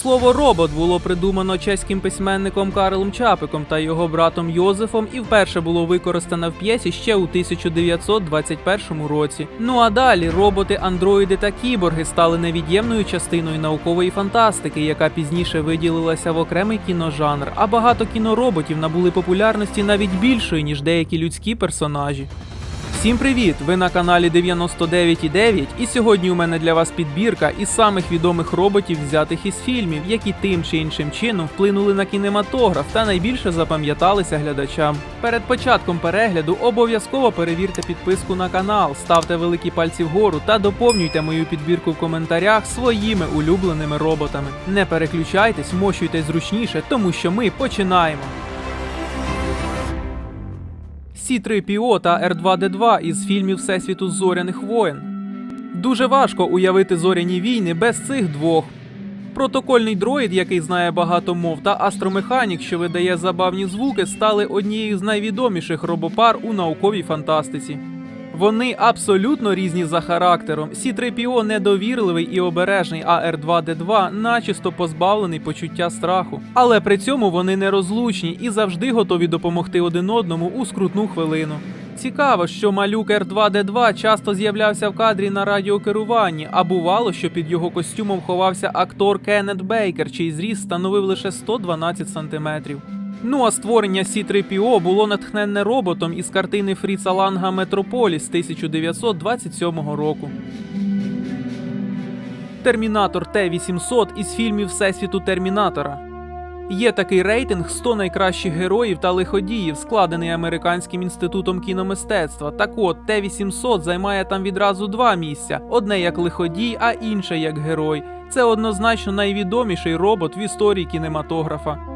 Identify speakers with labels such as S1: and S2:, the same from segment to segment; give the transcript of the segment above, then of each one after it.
S1: Слово робот було придумано чеським письменником Карлом Чапиком та його братом Йозефом і вперше було використано в п'єсі ще у 1921 році. Ну а далі роботи, андроїди та кіборги стали невід'ємною частиною наукової фантастики, яка пізніше виділилася в окремий кіножанр. А багато кінороботів набули популярності навіть більшої, ніж деякі людські персонажі. Всім привіт! Ви на каналі 99.9 і сьогодні у мене для вас підбірка із самих відомих роботів, взятих із фільмів, які тим чи іншим чином вплинули на кінематограф та найбільше запам'яталися глядачам. Перед початком перегляду обов'язково перевірте підписку на канал, ставте великі пальці вгору та доповнюйте мою підбірку в коментарях своїми улюбленими роботами. Не переключайтесь, мощуйте зручніше, тому що ми починаємо. Сі-3PO та Р2Д2 із фільмів Всесвіту зоряних воєн. Дуже важко уявити зоряні війни без цих двох. Протокольний дроїд, який знає багато мов, та астромеханік, що видає забавні звуки, стали однією з найвідоміших робопар у науковій фантастиці. Вони абсолютно різні за характером. Сі-3PO недовірливий і обережний, а Р2Д2 начисто позбавлений почуття страху. Але при цьому вони нерозлучні і завжди готові допомогти один одному у скрутну хвилину. Цікаво, що малюк Р2Д2 часто з'являвся в кадрі на радіокеруванні, а бувало, що під його костюмом ховався актор Кеннет Бейкер, чий зріст становив лише 112 сантиметрів. Ну а створення Сі-3PO було натхненне роботом із картини Фріца Ланга Метрополіс 1927 року. Термінатор Т-800 із фільмів Всесвіту Термінатора. Є такий рейтинг 100 найкращих героїв та лиходіїв, складений Американським інститутом кіномистецтва. Так от Т-800 займає там відразу два місця: одне як лиходій, а інше як герой. Це однозначно найвідоміший робот в історії кінематографа.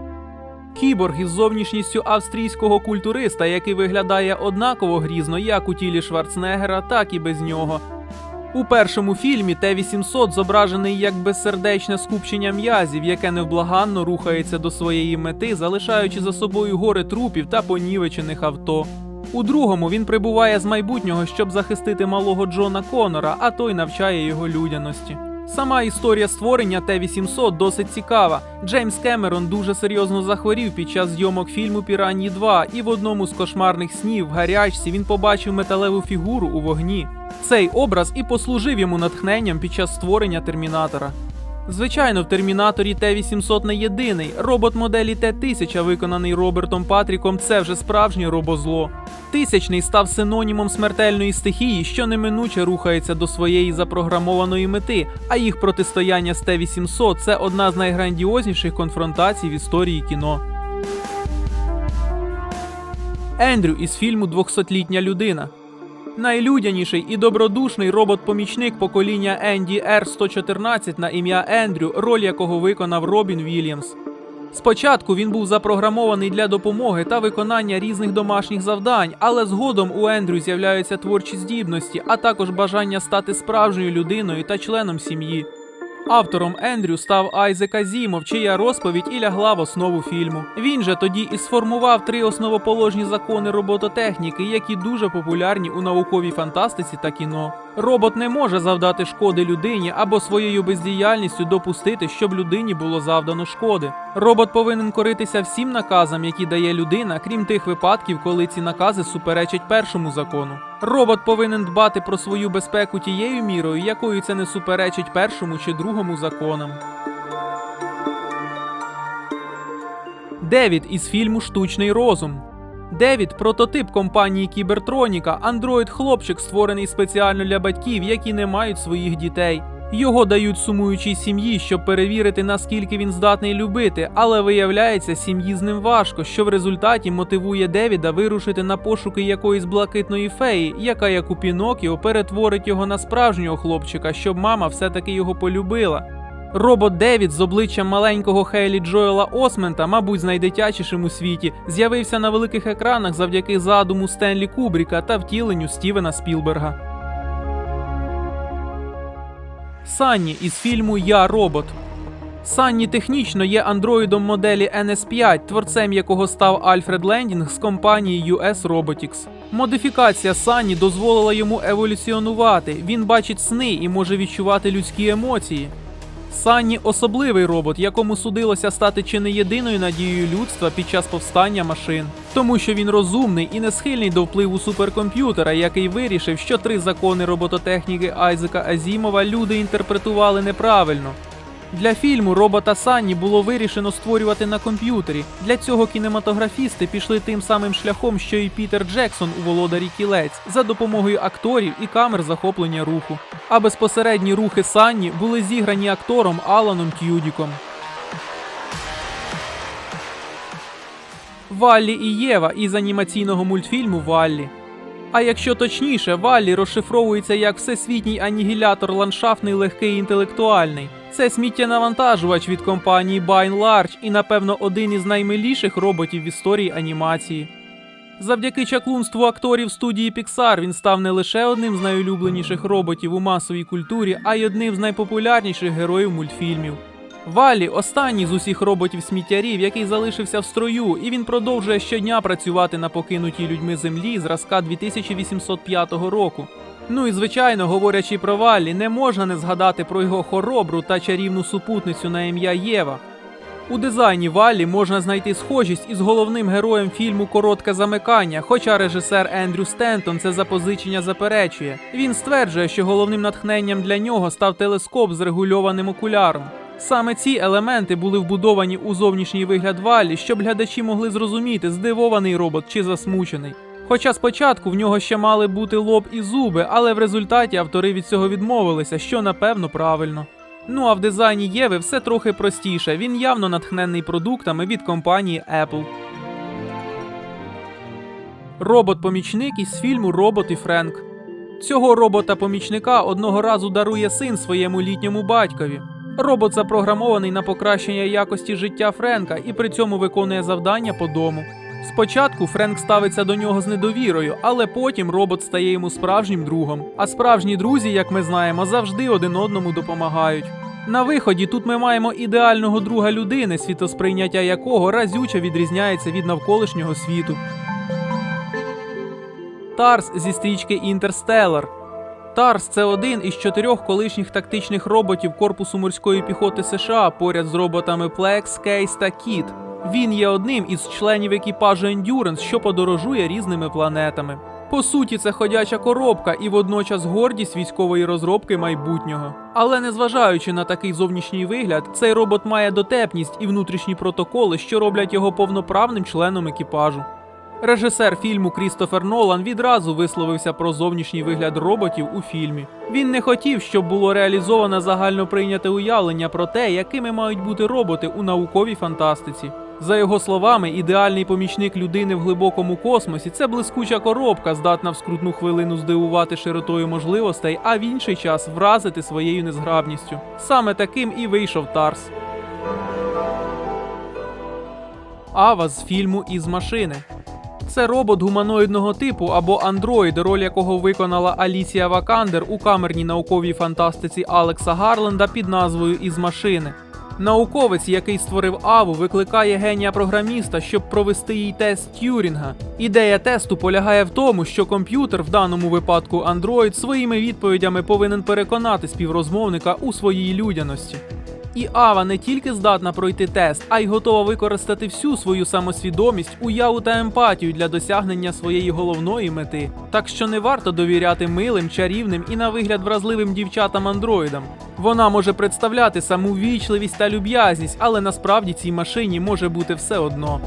S1: Кіборг із зовнішністю австрійського культуриста, який виглядає однаково грізно як у тілі Шварценеггера, так і без нього. У першому фільмі Т-800 зображений як безсердечне скупчення м'язів, яке невблаганно рухається до своєї мети, залишаючи за собою гори трупів та понівечених авто. У другому він прибуває з майбутнього, щоб захистити малого Джона Конора, а той навчає його людяності. Сама історія створення Т-800 досить цікава. Джеймс Кемерон дуже серйозно захворів під час зйомок фільму Піранні 2, і в одному з кошмарних снів в гарячці він побачив металеву фігуру у вогні. Цей образ і послужив йому натхненням під час створення термінатора. Звичайно, в термінаторі Т-800 не єдиний. Робот моделі Т-1000, виконаний Робертом Патріком, це вже справжнє робозло. Тисячний став синонімом смертельної стихії, що неминуче рухається до своєї запрограмованої мети, а їх протистояння з Т-800 це одна з найграндіозніших конфронтацій в історії кіно. Ендрю із фільму «200-літня людина. Найлюдяніший і добродушний робот-помічник покоління Енді Р-114 на ім'я Ендрю, роль якого виконав Робін Вільямс. Спочатку він був запрограмований для допомоги та виконання різних домашніх завдань, але згодом у Ендрю з'являються творчі здібності, а також бажання стати справжньою людиною та членом сім'ї. Автором Ендрю став Айзек Азімов, чия розповідь і лягла в основу фільму. Він же тоді і сформував три основоположні закони робототехніки, які дуже популярні у науковій фантастиці та кіно. Робот не може завдати шкоди людині або своєю бездіяльністю допустити, щоб людині було завдано шкоди. Робот повинен коритися всім наказам, які дає людина, крім тих випадків, коли ці накази суперечать першому закону. Робот повинен дбати про свою безпеку тією мірою, якою це не суперечить першому чи другому законам. Девід із фільму Штучний розум. Девід прототип компанії Кібертроніка, андроїд-хлопчик, створений спеціально для батьків, які не мають своїх дітей. Його дають сумуючій сім'ї, щоб перевірити, наскільки він здатний любити, але виявляється, сім'ї з ним важко, що в результаті мотивує Девіда вирушити на пошуки якоїсь блакитної феї, яка, як у Пінокіо, перетворить його на справжнього хлопчика, щоб мама все-таки його полюбила. Робот Девід з обличчям маленького Хейлі Джоела Осмента, мабуть, з найдитячішим у світі, з'явився на великих екранах завдяки задуму Стенлі Кубріка та втіленню Стівена Спілберга. Санні із фільму Я робот. Санні технічно є андроїдом моделі NS5, творцем якого став Альфред Лендінг з компанії US Robotics. Модифікація Санні дозволила йому еволюціонувати. Він бачить сни і може відчувати людські емоції. Санні особливий робот, якому судилося стати чи не єдиною надією людства під час повстання машин, тому що він розумний і не схильний до впливу суперкомп'ютера, який вирішив, що три закони робототехніки Айзека Азімова люди інтерпретували неправильно. Для фільму робота Санні було вирішено створювати на комп'ютері. Для цього кінематографісти пішли тим самим шляхом, що і Пітер Джексон у володарі кілець, за допомогою акторів і камер захоплення руху. А безпосередні рухи Санні були зіграні актором Аланом Тюдіком. Валлі і Єва із анімаційного мультфільму Валлі. А якщо точніше, Валлі розшифровується як всесвітній анігілятор ландшафтний легкий інтелектуальний. Це сміттєнавантажувач від компанії Bine Large і, напевно, один із наймиліших роботів в історії анімації. Завдяки чаклунству акторів студії Pixar він став не лише одним з найулюбленіших роботів у масовій культурі, а й одним з найпопулярніших героїв мультфільмів. Валі останній з усіх роботів-сміттярів, який залишився в строю, і він продовжує щодня працювати на покинутій людьми землі зразка 2805 року. Ну і звичайно, говорячи про Валлі, не можна не згадати про його хоробру та чарівну супутницю на ім'я Єва. У дизайні Валлі можна знайти схожість із головним героєм фільму Коротке замикання, хоча режисер Ендрю Стентон це запозичення заперечує. Він стверджує, що головним натхненням для нього став телескоп з регульованим окуляром. Саме ці елементи були вбудовані у зовнішній вигляд Валлі, щоб глядачі могли зрозуміти, здивований робот чи засмучений. Хоча спочатку в нього ще мали бути лоб і зуби, але в результаті автори від цього відмовилися, що напевно правильно. Ну а в дизайні Єви все трохи простіше. Він явно натхнений продуктами від компанії Apple. Робот-помічник із фільму Робот і Френк. Цього робота-помічника одного разу дарує син своєму літньому батькові. Робот запрограмований на покращення якості життя Френка і при цьому виконує завдання по дому. Спочатку Френк ставиться до нього з недовірою, але потім робот стає йому справжнім другом. А справжні друзі, як ми знаємо, завжди один одному допомагають. На виході тут ми маємо ідеального друга людини, світосприйняття якого разюче відрізняється від навколишнього світу. Тарс зі стрічки Інтерстеллар. Тарс це один із чотирьох колишніх тактичних роботів корпусу морської піхоти США поряд з роботами Plex, Кейс та Кіт. Він є одним із членів екіпажу Endurance, що подорожує різними планетами. По суті, це ходяча коробка і водночас гордість військової розробки майбутнього. Але незважаючи на такий зовнішній вигляд, цей робот має дотепність і внутрішні протоколи, що роблять його повноправним членом екіпажу. Режисер фільму Крістофер Нолан відразу висловився про зовнішній вигляд роботів у фільмі. Він не хотів, щоб було реалізоване загально прийняте уявлення про те, якими мають бути роботи у науковій фантастиці. За його словами, ідеальний помічник людини в глибокому космосі це блискуча коробка, здатна в скрутну хвилину здивувати широтою можливостей, а в інший час вразити своєю незграбністю. Саме таким і вийшов Тарс. Ава з фільму із машини. Це робот гуманоїдного типу або андроїд, роль якого виконала Алісія Вакандер у камерній науковій фантастиці Алекса Гарленда під назвою Із машини. Науковець, який створив Аву, викликає генія програміста, щоб провести їй тест Т'юрінга. Ідея тесту полягає в тому, що комп'ютер, в даному випадку Android, своїми відповідями повинен переконати співрозмовника у своїй людяності. І Ава не тільки здатна пройти тест, а й готова використати всю свою самосвідомість, уяву та емпатію для досягнення своєї головної мети. Так що не варто довіряти милим, чарівним і на вигляд вразливим дівчатам-андроїдам. Вона може представляти саму вічливість та люб'язність, але насправді цій машині може бути все одно.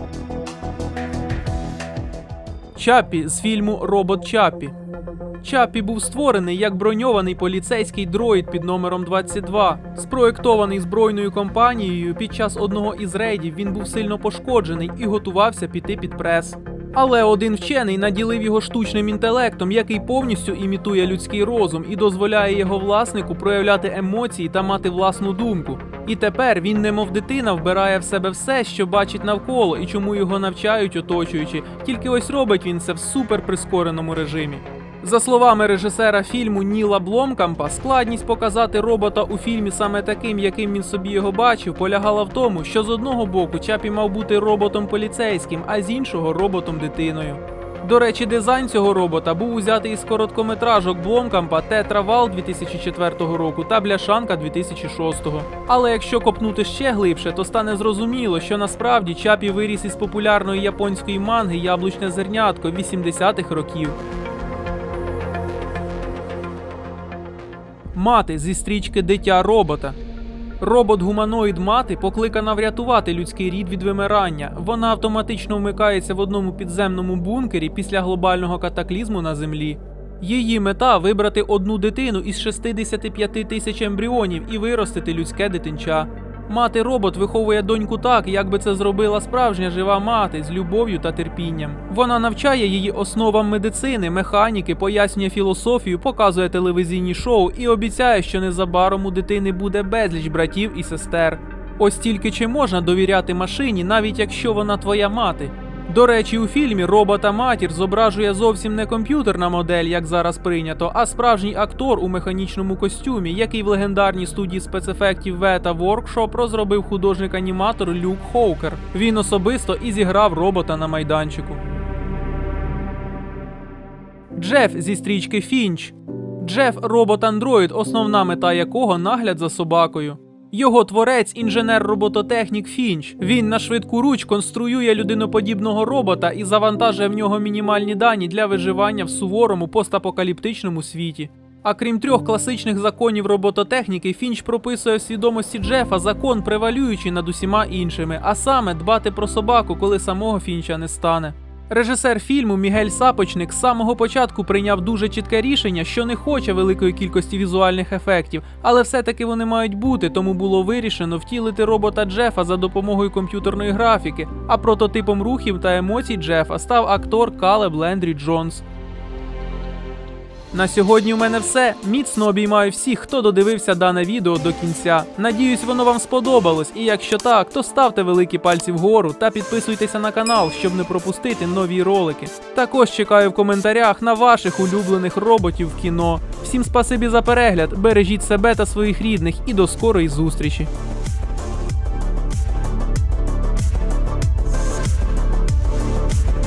S1: Чаппі з фільму Робот Чаппі. Чаппі був створений як броньований поліцейський дроїд під номером 22. Спроєктований збройною компанією під час одного із рейдів він був сильно пошкоджений і готувався піти під прес. Але один вчений наділив його штучним інтелектом, який повністю імітує людський розум і дозволяє його власнику проявляти емоції та мати власну думку. І тепер він, немов дитина, вбирає в себе все, що бачить навколо і чому його навчають оточуючи. Тільки ось робить він це в суперприскореному режимі. За словами режисера фільму Ніла Бломкампа, складність показати робота у фільмі саме таким, яким він собі його бачив, полягала в тому, що з одного боку Чапі мав бути роботом поліцейським, а з іншого роботом дитиною. До речі, дизайн цього робота був узятий із короткометражок Бломкампа Тетра Вал 2004 року та Бляшанка 2006. Але якщо копнути ще глибше, то стане зрозуміло, що насправді Чапі виріс із популярної японської манги Яблучне зернятко 80-х років. Мати зі стрічки Дитя робота. Робот-гуманоїд мати покликана врятувати людський рід від вимирання. Вона автоматично вмикається в одному підземному бункері після глобального катаклізму на землі. Її мета вибрати одну дитину із 65 тисяч ембріонів і виростити людське дитинча. Мати робот виховує доньку так, як би це зробила справжня жива мати з любов'ю та терпінням. Вона навчає її основам медицини, механіки, пояснює філософію, показує телевізійні шоу і обіцяє, що незабаром у дитини буде безліч братів і сестер. Ось тільки чи можна довіряти машині, навіть якщо вона твоя мати. До речі, у фільмі робота матір зображує зовсім не комп'ютерна модель, як зараз прийнято, а справжній актор у механічному костюмі, який в легендарній студії спецефектів Вета Workshop розробив художник-аніматор Люк Хоукер. Він особисто і зіграв робота на майданчику. Джеф зі стрічки Фінч. Джеф робот-андроїд, основна мета якого нагляд за собакою. Його творець інженер-робототехнік Фінч. Він на швидку руч конструює людиноподібного робота і завантажує в нього мінімальні дані для виживання в суворому постапокаліптичному світі. А крім трьох класичних законів робототехніки, Фінч прописує в свідомості Джефа закон, превалюючий над усіма іншими, а саме дбати про собаку, коли самого Фінча не стане. Режисер фільму Мігель Сапочник з самого початку прийняв дуже чітке рішення, що не хоче великої кількості візуальних ефектів, але все-таки вони мають бути, тому було вирішено втілити робота Джефа за допомогою комп'ютерної графіки, а прототипом рухів та емоцій Джефа став актор Калеб Лендрі Джонс. На сьогодні у мене все. Міцно обіймаю всіх, хто додивився дане відео до кінця. Надіюсь, воно вам сподобалось. І якщо так, то ставте великі пальці вгору та підписуйтеся на канал, щоб не пропустити нові ролики. Також чекаю в коментарях на ваших улюблених роботів в кіно. Всім спасибі за перегляд, бережіть себе та своїх рідних і до скорої зустрічі.